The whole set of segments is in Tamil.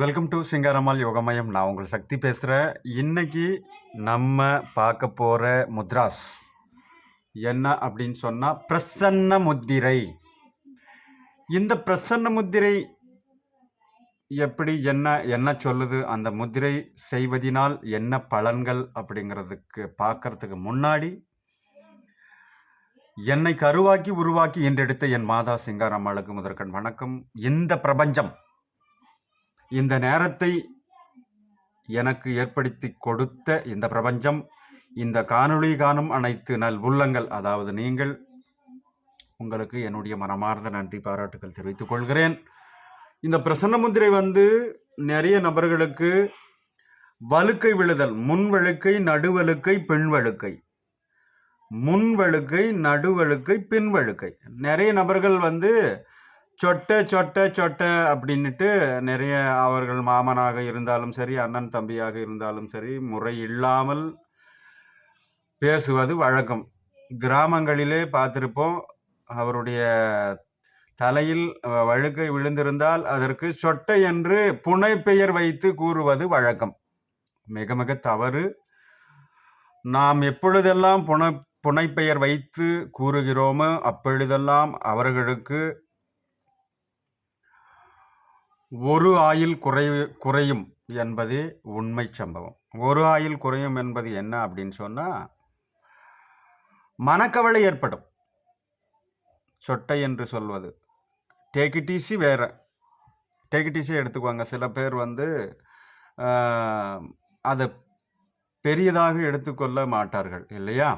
வெல்கம் டு சிங்காரம்மாள் யோகமயம் நான் உங்கள் சக்தி பேசுகிறேன் இன்றைக்கி நம்ம பார்க்க போகிற முத்ராஸ். என்ன அப்படின்னு சொன்னால் பிரசன்ன முத்திரை. இந்த பிரசன்ன முத்திரை எப்படி என்ன என்ன சொல்லுது? அந்த முத்திரை செய்வதினால் என்ன பலன்கள் அப்படிங்கிறதுக்கு பார்க்கறதுக்கு முன்னாடி என்னை கருவாக்கி உருவாக்கி என்றெடுத்த என் மாதா சிங்காரம்மாளுக்கு முதற்கண் வணக்கம். இந்த பிரபஞ்சம் இந்த நேரத்தை எனக்கு ஏற்படுத்தி கொடுத்த இந்த பிரபஞ்சம் இந்த காணொளி காணும் அனைத்து நல் உள்ளங்கள் அதாவது நீங்கள் உங்களுக்கு என்னுடைய மனமார்ந்த நன்றி பாராட்டுகள் தெரிவித்துக் கொள்கிறேன். இந்த பிரசன்ன முத்திரை வந்து நிறைய நபர்களுக்கு வழுக்கை விழுதல் முன் வழுக்கை நடுவழுக்கை பெண் வழுக்கை. முன் வழுக்கை நடுவழுக்கை பின் வழுக்கை. நிறைய நபர்கள் வந்து சொட்ட சொட்ட சொட்ட அப்படின்னுட்டு நிறைய அவர்கள் மாமனாக இருந்தாலும் சரி அண்ணன் தம்பியாக இருந்தாலும் சரி முறை இல்லாமல் பேசுவது வழக்கம். கிராமங்களிலே பார்த்துருப்போம் அவருடைய தலையில் வழுக்கை விழுந்திருந்தால் அதற்கு சொட்டை என்று புனைப்பெயர் வைத்து கூறுவது வழக்கம். மிக மிக தவறு. நாம் எப்பொழுதெல்லாம் புனை புனைப்பெயர் வைத்து கூறுகிறோமோ அப்பொழுதெல்லாம் அவர்களுக்கு ஒரு ஆயில் குறை குறையும் என்பது உண்மை சம்பவம். ஒரு ஆயில் குறையும் என்பது என்ன அப்படின்னு சொன்னால் மனக்கவலை ஏற்படும். சொட்டை என்று சொல்வது. டேக் வேறு. ஈஸி எடுத்துக்குவாங்க சில பேர் வந்து அதை பெரியதாக எடுத்துக்கொள்ள மாட்டார்கள் இல்லையா?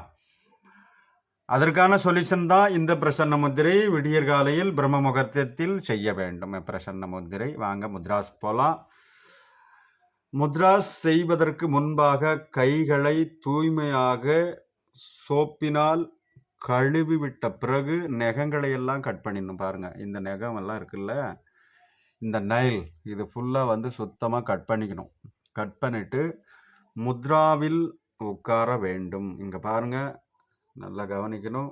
அதற்கான சொல்யூஷன் தான் இந்த பிரசன்ன முத்திரை. விடியற்காலையில் பிரம்ம முகூர்த்தத்தில் செய்ய வேண்டும். பிரசன்ன முத்திரை. வாங்க முத்ராஸ் போலாம். முத்ராஸ் செய்வதற்கு முன்பாக கைகளை தூய்மையாக சோப்பினால் கழுவி விட்ட பிறகு நெகங்களை எல்லாம் கட் பண்ணிடணும் பாருங்கள் இந்த நெகம் எல்லாம் இருக்குல்ல இந்த நைல் இது ஃபுல்லாக வந்து சுத்தமாக கட் பண்ணிக்கணும். கட் பண்ணிட்டு முத்ராவில் உட்கார வேண்டும். இங்கே பாருங்கள் நல்லா கவனிக்கணும்.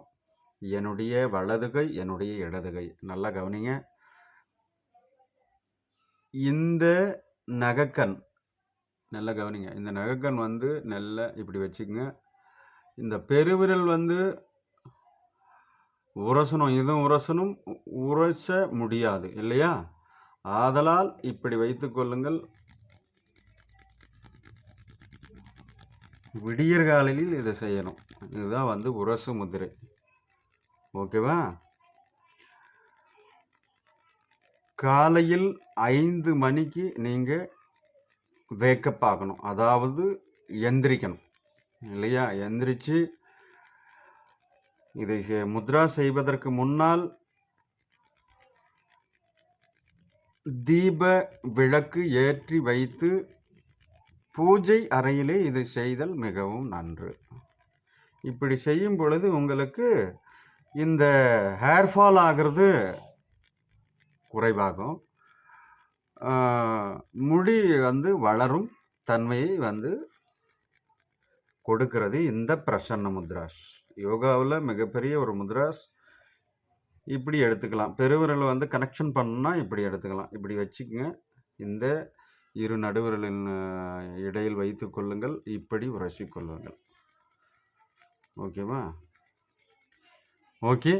என்னுடைய வலதுகை என்னுடைய இடதுகை நல்லா கவனிங்க. இந்த நகக்கண் நல்லா கவனிங்க. இந்த நகக்கண் வந்து நல்லா இப்படி வச்சுக்கோங்க. இந்த பெருவிரல் வந்து உரசணும். இதுவும் உரசணும்? உரச முடியாது இல்லையா? ஆதலால் இப்படி வைத்து கொள்ளுங்கள். விடியற்காலையில் இதை செய்யணும். இதுதான் வந்து உரசு முதிரை. ஓகேவா? காலையில் ஐந்து மணிக்கு நீங்கள் வேக்கப் ஆகணும். அதாவது எந்திரிக்கணும். இல்லையா? எந்திரிச்சு இதை முத்ரா செய்வதற்கு முன்னால் தீப விளக்கு ஏற்றி வைத்து பூஜை அறையிலே இது செய்தல் மிகவும் நன்று. இப்படி செய்யும் பொழுது உங்களுக்கு இந்த ஹேர் ஃபால் ஆகிறது குறைவாகும். முடி வந்து வளரும் தன்மையை வந்து கொடுக்கிறது இந்த பிரசன்ன முத்ராஸ். யோகாவில் மிகப்பெரிய ஒரு முத்ராஸ் இப்படி எடுத்துக்கலாம். பெருவிரல் வந்து கனெக்ஷன் பண்ணால் இப்படி எடுத்துக்கலாம். இப்படி வச்சுக்கோங்க. இந்த இரு நடுவிரலின் இடையில் வைத்து கொள்ளுங்கள். இப்படி உரசி கொள்ளுங்கள். ஓகேவா? ஓகே.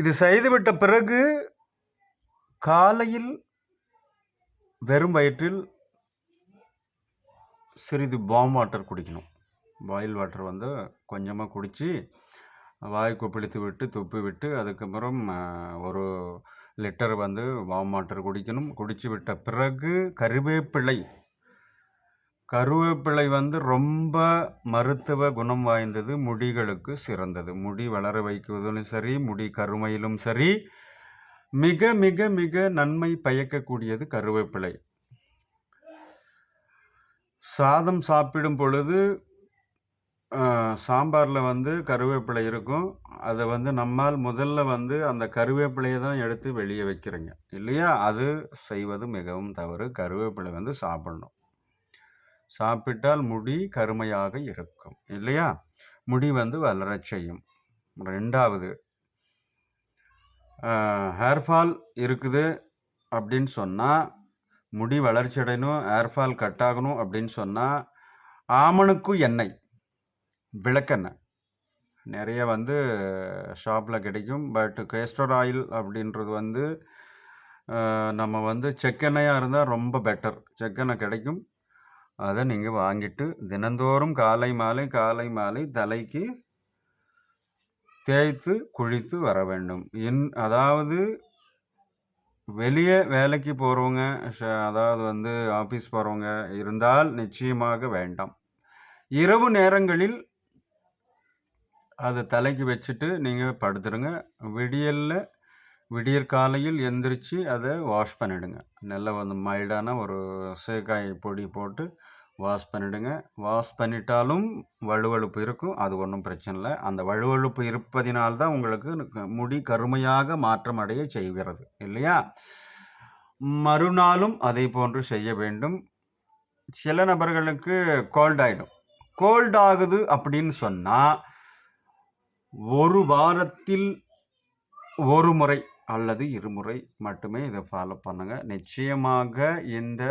இது செய்துவிட்ட பிறகு காலையில் வெறும் வயிற்றில் சிறிது பாம் வாட்டர் குடிக்கணும். பாயில் வாட்டர் வந்து கொஞ்சமாக குடித்து வாய் கொப்பளித்து விட்டு துப்பி விட்டு அதுக்கப்புறம் ஒரு லிட்டர் வந்து வாம் வாட்டர் குடிக்கணும். குடித்து விட்ட பிறகு கருவேப்பிலை கருவேப்பிலை வந்து ரொம்ப மருத்துவ குணம் வாய்ந்தது முடிகளுக்கு சிறந்தது. முடி வளர வைக்குவதிலும் சரி முடி கருமையிலும் சரி மிக மிக மிக நன்மை பயக்கக்கூடியது கருவேப்பிலை. சாதம் சாப்பிடும் பொழுது சாம்பாரில் வந்து கருவேப்பிலை இருக்கும். அதை வந்து நம்மால் முதல்ல வந்து அந்த கருவேப்பிலையை தான் எடுத்து வெளியே வைக்கிறீங்க. இல்லையா? அது செய்வது மிகவும் தவறு. கருவேப்பிலை வந்து சாப்பிடணும். சாப்பிட்டால் முடி கருமையாக இருக்கும் இல்லையா முடி வந்து வளரச் செய்யும் ரெண்டாவது ஹேர் ஃபால் இருக்குது அப்படின்னு சொன்னால் முடி வளர்ச்சி அடையணும், ஹேர் ஃபால் கட் ஆகணும் அப்படின்னு சொன்னால் ஆமணுக்கும் எண்ணெய், விளக்கெண்ணெய். நிறைய வந்து ஷாப்பில் கிடைக்கும். பட் கேஸ்டர் ஆயில் அப்படின்றது வந்து நம்ம வந்து செக்கெண்ணெயாக இருந்தால் ரொம்ப பெட்டர். செக்கெண்ணெய் கிடைக்கும். அதை நீங்கள் வாங்கிட்டு தினந்தோறும் காலை, மாலை, காலை, மாலை தலைக்கு தேய்த்து குளித்து வர வேண்டும். இன் அதாவது வெளியே வேலைக்கு போகிறவங்க அதாவது வந்து ஆஃபீஸ் போகிறவங்க இருந்தால் நிச்சயமாக வேண்டாம். இரவு நேரங்களில் அதை தலைக்கு வச்சுட்டு நீங்கள் படுத்துருங்க. விடியலில் விடியற் காலையில் எந்திரிச்சு அதை வாஷ் பண்ணிவிடுங்க நல்லா வந்து மைல்டான ஒரு சேக்காய் பொடி போட்டு வாஷ் பண்ணிவிடுங்க வாஷ் பண்ணிட்டாலும் வழுவழுப்பு இருக்கும். அது ஒன்றும் பிரச்சனை இல்லை அந்த வழுவழுப்பு இருப்பதினால்தான் உங்களுக்கு க முடி கருமையாக மாற்றம் அடைய செய்கிறது. இல்லையா? மறுநாளும் அதே போன்று செய்ய வேண்டும். சில நபர்களுக்கு கோல்ட் ஆகிடும் கோல்ட் ஆகுது அப்படின்னு சொன்னால் ஒரு வாரத்தில் ஒரு முறை அல்லது 2 முறை மட்டுமே இதை ஃபாலோ பண்ணுங்கள் நிச்சயமாக இந்த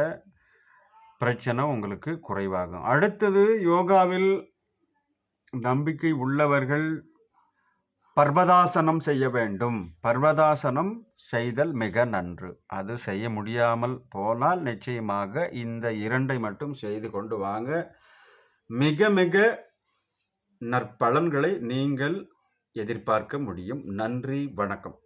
பிரச்சனை உங்களுக்கு குறைவாகும். அடுத்தது யோகாவில் நம்பிக்கை உள்ளவர்கள் பர்வதாசனம் செய்ய வேண்டும். பர்வதாசனம் செய்தல் மிக நன்று. அது செய்ய முடியாமல் போனால் நிச்சயமாக இந்த இரண்டை மட்டும் செய்து கொண்டு வாங்க. மிக மிக நற்பலன்களை நீங்கள் எதிர்பார்க்க முடியும். நன்றி, வணக்கம்.